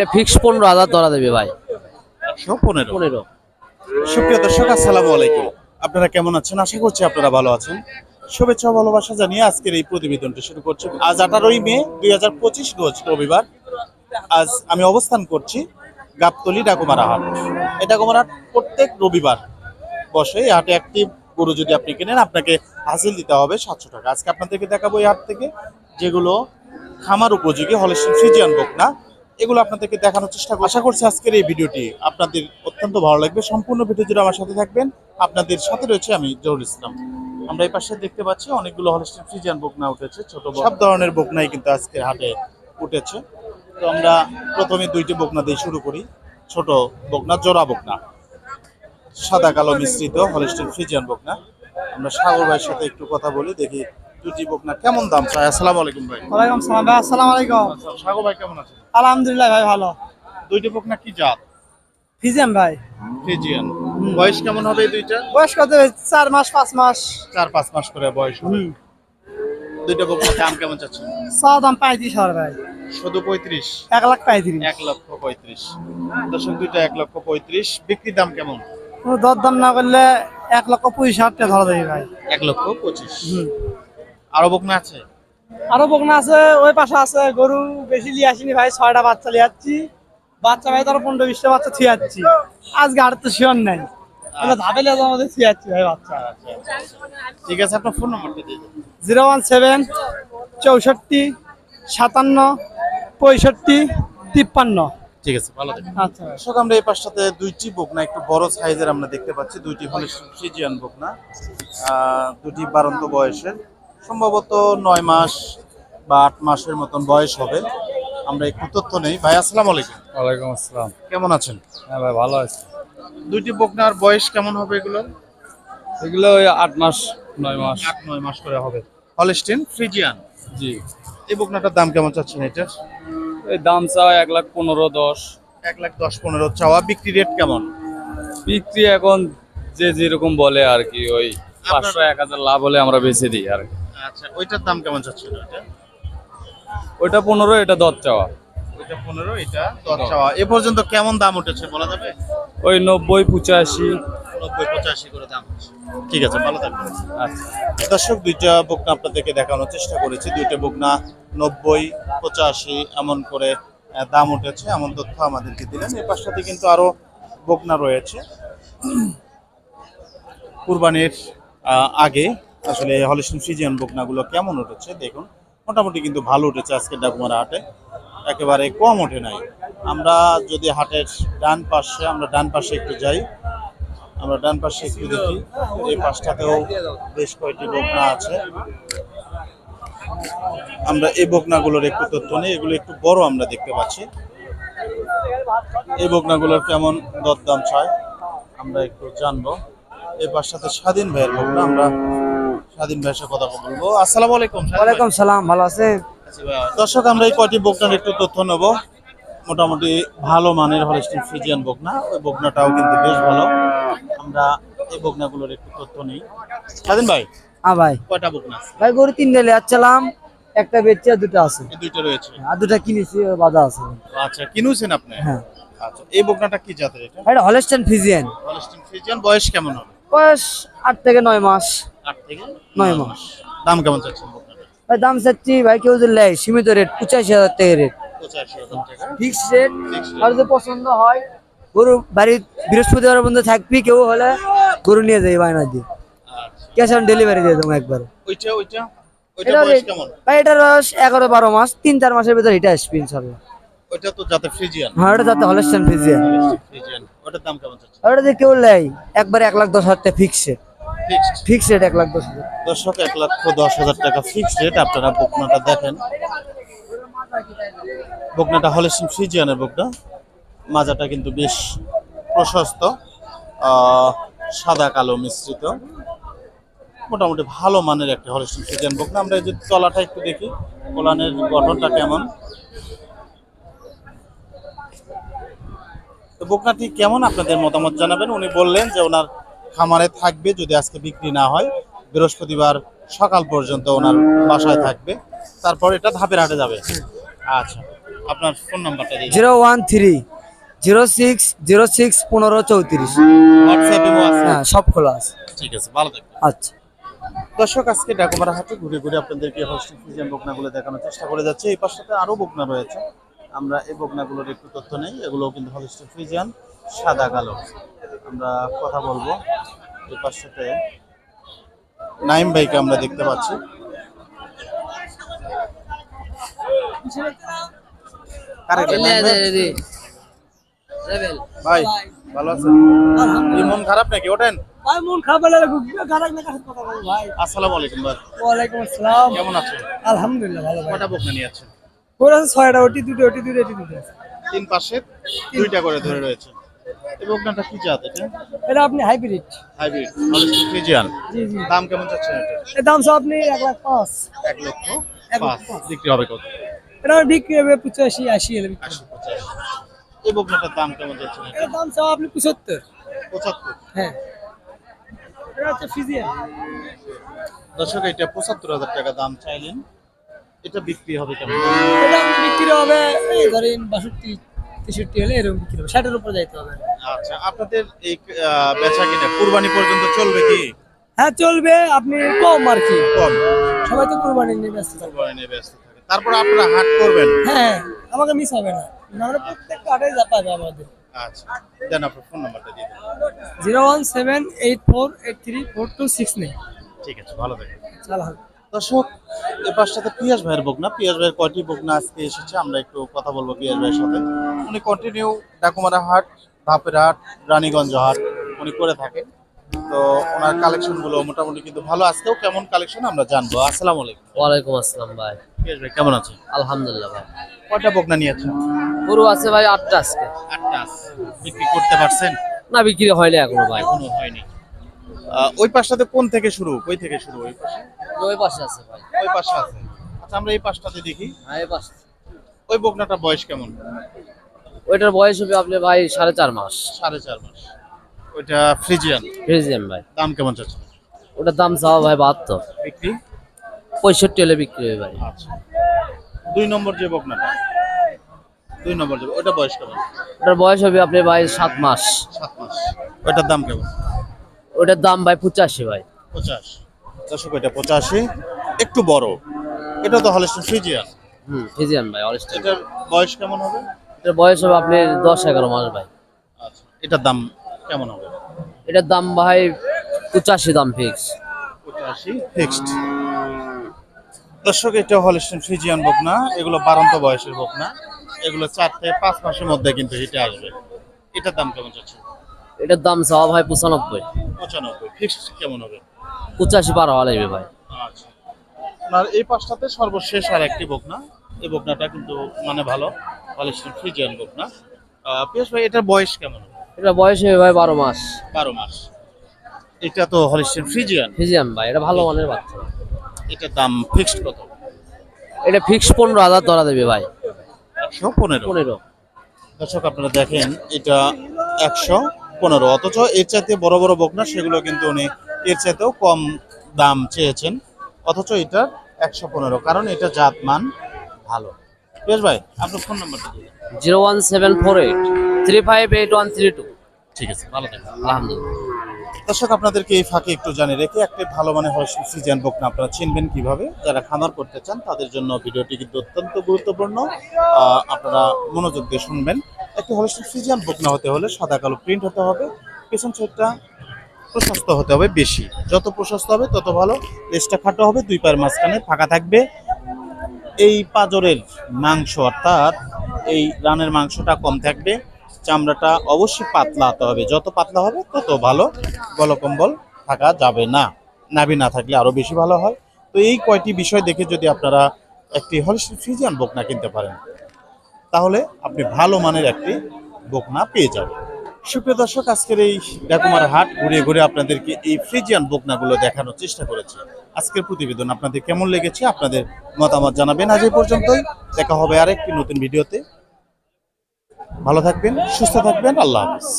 এটা ফিক্স পনেরো হাজার ধরা দেবে ভাই। একশো পনেরো পনেরো সুপ্রিয় দর্শক আসসালামু আলাইকুম। আপনারা কেমন আছেন? আশা করছি আপনারা ভালো আছেন। শুভেচ্ছা ভালোবাসা জানিয়ে আজকের এই প্রতিবেদনটি শুরু করছি। আজ আঠারোই মে দুই হাজার পঁচিশ রোজ রবিবার। আজ আমি অবস্থান করছি গাবতলি ডাকুমারা হাট। এই ডাকুমারা হাট প্রত্যেক রবিবার বসে এই হাটে একটি গরু যদি আপনি কেনেন আপনাকে হাসিল দিতে হবে সাতশো টাকা। আজকে আপনাদেরকে দেখাবো এই হাট থেকে যেগুলো খামার উপযোগী হলে ফিজিয়ান বোক না এগুলো আপনাদেরকে দেখানোর চেষ্টা করছি। আশা করছি আজকের এই ভিডিওটি আপনাদের অত্যন্ত ভালো লাগবে। সম্পূর্ণ ভিডিও জুড়ে আমার সাথে থাকবেন। আপনাদের সাথে রয়েছে আমি জহুর ইসলাম। আমরা এই পাশে দেখতে পাচ্ছি অনেকগুলো হলস্টিন ফ্রিজিয়ান বকনা উঠেছে, ছোট সব ধরনের বকনাই কিন্তু আজকে হাটে উঠেছে। তো আমরা প্রথমে দুইটি বকনা দিয়ে শুরু করি। ছোট বকনা, জোড়া বকনা। সাদা কালো মিশ্রিত হলস্টিন ফ্রিজিয়ান বকনা। আমরা সাগর ভাইয়ের সাথে একটু কথা বলি, দেখি দুটি বকনা কেমন দাম চাই? আসসালামু আলাইকুম ভাই। ওয়ালাইকুম সালাম ভাই আসসালামু আলাইকুম। সাগর ভাই কেমন আছেন? আলহামদুলিল্লাহ ভাই ভালো। দুইটি বকনা কি জাত? ফিজিয়াম ভাই। ফ্রিজিয়ান বয়স কেমন হবে এই দুইটা? বয়স কত? চার মাস পাঁচ মাস। চার পাঁচ মাস করে বয়স দুইটা বকনার দাম কেমন চাচ্ছেন? চা দাম পঁয়ত্রিশ হাজার ভাই। শুধু পঁয়ত্রিশ? এক লাখ পঁয়ত্রিশ। এক লক্ষ পঁয়ত্রিশ। দর্শক দুইটা এক লক্ষ পঁয়ত্রিশ। বিক্রির দাম কেমন? দর দাম না করলে এক লক্ষ পঁচিশ হাজার টাকা ধরা দেবে ভাই। এক লক্ষ পঁচিশ। আরও বকনা আছে? আরও বকনা আছে ওই পাশে আছে গরু বেশি লিয়ে আসিনি ভাই ছয়টা বাচ্চা লিয়ে যাচ্ছি বাচ্চা ভাই ধরো পনেরো বিশটা বাচ্চা থুয়ে যাচ্ছি আজকে আর তো শিওর নাই। আমরা ধাপে লিয়ে আমাদের থুয়ে যাচ্ছি ভাই বাচ্চা। ঠিক আছে আপনার ফোন নাম্বারটা দিয়ে জিরো ওয়ান সেভেন চৌষট্টি সাতান্ন পঁয়ষট্টি তিপ্পান্ন। ঠিক আছে ভালো আচ্ছা দর্শক আমরা এই পাশটাতে দুইটি বকনা একটু বড় সাইজের আমরা দেখতে পাচ্ছি। দুইটি হলে বকনা দুটি বারন্ত বয়সের। সম্ভবত নয় মাস বা আট মাসের মতন বয়স হবে। আমরা একটু তথ্য নেই। ভাই আসসালাম আলাইকুম। ওয়ালাইকুম আসসালাম। কেমন আছেন? হ্যাঁ ভাই ভালো আছি। দুইটি বকনার বয়স কেমন হবে এগুলো? এগুলো ওই আট মাস নয় মাস। আট নয় মাস করে হবে। Holstein Friesian? জি। এই বকনাটার দাম কেমন চাচ্ছেন এটার এই দাম চাওয়া এক লাখ পনেরো দশ। এক লাখ দশ পনেরো চাওয়া। বিক্রি রেট কেমন? বিক্রি এখন যে যেরকম বলে আর কি ওই পাঁচশো এক হাজার লাভ হলে আমরা বেছে দিই আর কি। আচ্ছা ওইটার দাম কেমন চাচ্ছেন ওইটা? ওইটা পনেরো এটা দশ চাওয়া। ওইটা পনেরো এটা দশ চাওয়া। এ পর্যন্ত কেমন দাম উঠেছে বলা যাবে? ওই নব্বই পঁচাশি। নব্বই পঁচাশি করে দাম। ঠিক আছে ভালো থাকবেন। আচ্ছা। দর্শক দুইটা বকনা আপনাদেরকে দেখানোর চেষ্টা করেছি। দুইটা বকনা নব্বই পঁচাশি এমন করে দাম উঠেছে। এমন তথ্য আমাদেরকে দিলেন। এই পাশটাতে কিন্তু আরও বকনা রয়েছে। কুরবানির আগে আসলে হলিস্টিন ফ্রিজিয়ান বকনাগুলো কেমন উঠেছে দেখুন। মোটামুটি কিন্তু ভালো উঠেছে আজকে ডাকুমারা হাটে। একেবারে কম ওঠে নাই। আমরা যদি হাটের ডান পাশে, আমরা ডান পাশে একটু যাই। আমরা ডান পাশে একটু দেখি। এই পাশটাতেও বেশ কয়েকটি বকনা আছে। আমরা এই বকনাগুলোর একটু তথ্য নেই, এগুলো একটু বড় আমরা দেখতে পাচ্ছি। এই বকনাগুলোর কেমন দরদাম চায় আমরা একটু জানব। এই পাশটাতে স্বাধীন ভাইয়ের বকনা, আমরা স্বাধীন ভাইয়ের সাথে কথা বলব। আসসালামু আলাইকুম ওয়ালাইকুম সালাম ভালো আছেন? দর্শক আমরা এই কয়টি বকনার একটু তথ্য নেব। মোটামুটি ভালো মানের হলিস্টিন ফ্রিজিয়ান বকনা। ওই বকনাটাও কিন্তু বেশ ভালো। আমরা এই বকনাগুলোর একটু তথ্য নেই। স্বাধীন ভাই হ্যাঁ ভাই। কয়টা বকনা ভাই গরু তিনটা লিয়ে যাচ্ছিলাম একটা বেচছে আর দুটো আছে। দুইটা রয়েছে। আর দুটা কিনেছি বাধা আছে। আচ্ছা কিনুছেন আপনি? হ্যাঁ। আচ্ছা এই বকনাটা কি জাতের এটা? এটা হলেস্টেন ফিজিয়ান হলিস্টিন ফ্রিজিয়ান বয়স কেমন হবে? বয়স আট থেকে নয় মাস। আট থেকে নয় মাস। দাম কেমন চাচ্ছেন ভাই দাম চাচ্ছি ভাই কেউ যদি লেয় সীমিত রেট পঁচাশি হাজার টাকা রেট ফিক্স রেট আর যদি পছন্দ হয় গরু বাড়ির বৃহস্পতিবার পর্যন্ত থাকবি কেউ হলে গরু নিয়ে যাই বায়না দিয়ে। ক্যাশ অন ডেলিভারি দিয়ে দেবো একবার। ওইটা ওইটা? ভাই এটার বয়স এগারো বারো মাস তিন চার মাসের ভিতরে এটা আসবে ইনশাল্লাহ। ওইটা তো জাতে ফ্রিজিয়ান হ্যাঁ ওটা যাতে হলেস্টেন ফ্রিজিয়ান ওটার দাম কেমন চাচ্ছেন? ওটা যদি কেউ একবার এক লাখ দশ হাজার টাকা ফিক্সড ফিক্স রেট এক লাখ দশ হাজার। দর্শক এক লক্ষ দশ হাজার টাকা ফিক্সড রেট আপনারা বকনাটা দেখেন। বকনাটা হলেস্টিন ফ্রিজিয়ানের বকনা মাজাটা কিন্তু বেশ প্রশস্ত সাদা কালো মিশ্রিত। মোটামুটি ভালো মানের একটা হলেস্টিন ফ্রিজিয়ান বকনা। আমরা এই যে তলাটা একটু দেখি কোলানের গঠনটা কেমন? তো বকনাটি কেমন আপনাদের মতামত জানাবেন? উনি বললেন যে ওনার খামারে থাকবে যদি আজকে বিক্রি না হয়। বৃহস্পতিবার সকাল পর্যন্ত ওনার বাসায় থাকবে। তারপর এটা ধাপের হাটে যাবে। আচ্ছা আপনার ফোন নাম্বারটা দিন। Zero one three zero six zero six পনেরো চৌত্রিশ। হ্যাঁ সব খোলা আছে। ঠিক আছে ভালো থাকবেন। আচ্ছা। দর্শক আজকে ডাকুমারা হাটে ঘুরে ঘুরে আপনাদেরকে হোস্টেল ফিজিয়ান বকনাগুলো দেখানোর চেষ্টা করে যাচ্ছে। এই পাশটাতে আরও বকনা রয়েছে। আমরা এই বকনাগুলোর একটু তথ্য নেই এগুলো কিন্তু হোস্টেল ফিজিয়ান সাদা কালো। আমরা কথা বলব এই পাশটাতে নাইম ভাইকে আমরা দেখতে পাচ্ছি। ভাই? ভাই ভালো আছেন? মন খারাপ নাকি? ওঠেন। ভাই মন খারাপ না কথা ভাই। আসসালামু আলাইকুম ভাই। ওয়ালাইকুম আসসালাম। কেমন আছেন? আলহামদুলিল্লাহ ভালো ভাই। কটা বকনা নিয়ে আছেন? ওর আছে ছয়টা ওটি দুটো ওটি দুটো এটি দুটো আছে। তিন পাশে দুইটা করে ধরে রয়েছে। এই বকনাটা কি জাত এটা? এটা আপনি হাইব্রিড। Hybrid Holstein Friesian. জি জি। দাম কেমন যাচ্ছে এটা? এর দাম সব আপনি এক লাখ পাঁচ। এক লক্ষ এক পাঁচ। বিক্রি হবে কত? এটা বিক্রি হবে পঁচাশি আশি এলে বিক্রি আশি পঁচাশি। এই বকনাটার দাম কেমন যাচ্ছে এর দাম সব আপনি পঁচাত্তর। পঁচাত্তর। হ্যাঁ। এটা হচ্ছে ফিজিয়ান দর্শক এটা পঁচাত্তর হাজার টাকা দাম চাইলেন। এটা বিক্রি হবে কেমন? এটা বিক্রি হবে এই ধরেন বাষট্টি তেষট্টি হলে এরকম বিক্রি হবে ষাটের উপরে যাইতে হবে। আচ্ছা আপনাদের এই বেচা কিনা কুরবানি পর্যন্ত চলবে কি? হ্যাঁ চলবে আপনি কম আর কি। কম। সবাই তো কুরবানি নিয়ে ব্যস্ত থাকবে কুরবানি নিয়ে ব্যস্ত থাকে। তারপর আপনারা হাট করবেন? হ্যাঁ আমাকে মিস হবে না। নাহলে প্রত্যেকটা আটে যা পাবে আমাদের। আচ্ছা দেন আপনার ফোন নাম্বারটা দিয়ে দেন। Zero one seven eight four eight three four two six nine. ঠিক আছে ভালো থাকবেন। চালান দর্শক এ পাশটাতে পিয়াস ভাইয়ের বকনা। পিয়াস ভাইয়ের কয়টি বকনা আজকে এসেছে? আমরা একটু কথা বলব পিয়াস ভাইয়ের সাথে। উনি কন্টিনিউ ডাকুমারা হাট ধাপের হাট রানীগঞ্জ হাট উনি করে থাকেন। তো ওনার কালেকশনগুলো মোটামুটি কিন্তু ভালো। আজকেও কেমন কালেকশন আমরা জানব। আসসালামু আলাইকুম। ওয়ালাইকুম আসসালাম ভাই। পিয়াস ভাই কেমন আছেন? আলহামদুলিল্লাহ ভাই। কয়টা বকনা নিয়েছেন গরু আছে ভাই আটটা আজকে। আটটা। বিক্রি করতে পারছেন? না বিক্রি হয়নি এখনও ভাই। এখনও হয়নি। ওই পাশটাতে কোন থেকে শুরু? কই থেকে শুরু ওই পাশে? ওই পাশে আছে ভাই। ওই পাশে আছে। আচ্ছা আমরা এই পাশটাতে দেখি। হ্যাঁ এই পাশে। ওই বকনাটা বয়স কেমন? ওইটার বয়স হবে আপনি ভাই সাড়ে চার মাস। সাড়ে চার মাস। ওইটা ফ্রিজিয়ান? ফ্রিজিয়াম ভাই। দাম কেমন চাচ্ছে ওটার দাম চাওয়া ভাই বাহাত্তর। বিক্রি? পঁয়ষট্টি হলে বিক্রি হবে ভাই। আচ্ছা। দুই নম্বর যে বকনাটা। দুই নম্বর যে ওটা বয়স কেমন? ওটার বয়স হবে আপনি ভাই সাত মাস। সাত মাস। ওটার দাম কেমন? ওটার দাম ভাই পঁচাশি ভাই। পঞ্চাশ দর্শক ওইটা পঁচাশি। একটু বড়। এটা তো হলিস্টন ফ্রিজিয়ান হুম ফ্রিজিয়াম ভাই অলিস্টার এটার বয়স কেমন হবে? এটার বয়স হবে আপনি দশ এগারো মাস ভাই। আচ্ছা এটার দাম কেমন হবে? এটার দাম ভাই পঁচাশি দাম ফিক্স পঁচাশি ফিক্সড দর্শক এটা হলিস্টন ফ্রিজিয়ান বকনা। এগুলো বারন্ত বয়সের বকনা। এগুলো চার থেকে পাঁচ মাসের মধ্যে কিন্তু হিটে আসবে। এটার দাম কেমন যাচ্ছে এটার দাম চাওয়া ভাই পঁচানব্বই। পঁচানব্বই। ফিক্সড কেমন হবে? পঁচাশি পার হওয়া লাগবে ভাই। আচ্ছা। আপনার এই পাশটাতে সর্বশেষ আর একটি বকনা এই বকনাটা কিন্তু মানে ভালো। হলিস্টন ফ্রিজিয়ান বকনা পিয়াস ভাই এটার বয়স কেমন? এটা বয়স হবে ভাই বারো মাস। বারো মাস। এটা তো হলিস্টন ফ্রিজিয়ান? ফিজিয়াম ভাই এটা ভালো মানের বাচ্চা। এটার দাম ফিক্সড কত? এটা ফিক্স পনেরো হাজার ধরা দেবে ভাই। একশো পনেরো। পনেরো। দর্শক আপনারা দেখেন এটা একশো পনেরো। অথচ এর চাইতে বড় বড় বকনা সেগুলো কিন্তু উনি এর চাইতেও কম দাম চেয়েছেন অথচ এটা একশো পনেরো কারণ এটা জাত মান ভালো। বেশ ভাই আপনার ফোন নাম্বারটা zero one seven four eight three five eight one three two. ঠিক আছে ভালো থাকবেন। আলহামদুলিল্লাহ। দর্শক আপনাদেরকে এই ফাঁকে একটু জানিয়ে রেখে একটি ভালো মানের হর্ষণ সিজন বকনা আপনারা চিনবেন কীভাবে? যারা খামার করতে চান তাদের জন্য ভিডিওটি কিন্তু অত্যন্ত গুরুত্বপূর্ণ। আপনারা মনোযোগ দিয়ে শুনবেন। একটি হর্ষণ সিজন বকনা হতে হলে সাদা কালো প্রিন্ট হতে হবে। পেছন সাইডটা প্রশস্ত হতে হবে বেশি। যত প্রশস্ত হবে, তত ভালো। লেজটা খাটো হবে, দুই পায়ের মাঝখানে ফাঁকা থাকবে। এই পাজরের মাংস, অর্থাৎ এই রানের মাংসটা কম থাকবে। চামড়াটা অবশ্যই পাতলা হতে হবে। যত পাতলা হবে, তত ভালো গলকম্বল থাকা যাবে না। নাভি না থাকলে আরও বেশি ভালো হয়। তো এই কয়টি বিষয় দেখে যদি আপনারা একটি হলিস্টিক ফ্রিজিয়ান বকনা কিনতে পারেন, তাহলে আপনি ভালো মানের একটি বকনা পেয়ে যাবেন। সুপ্রিয় দর্শক, আজকের এই ডাকুমার হাট ঘুরে ঘুরে আপনাদেরকে এই ফ্রিজিয়ান বকনাগুলো দেখানোর চেষ্টা করেছি। আজকের প্রতিবেদন আপনাদের কেমন লেগেছে আপনাদের মতামত জানাবেন। আজ এই পর্যন্তই। দেখা হবে আরেকটি নতুন ভিডিওতে। ভালো থাকবেন, সুস্থ থাকবেন। আল্লাহ হাফিজ।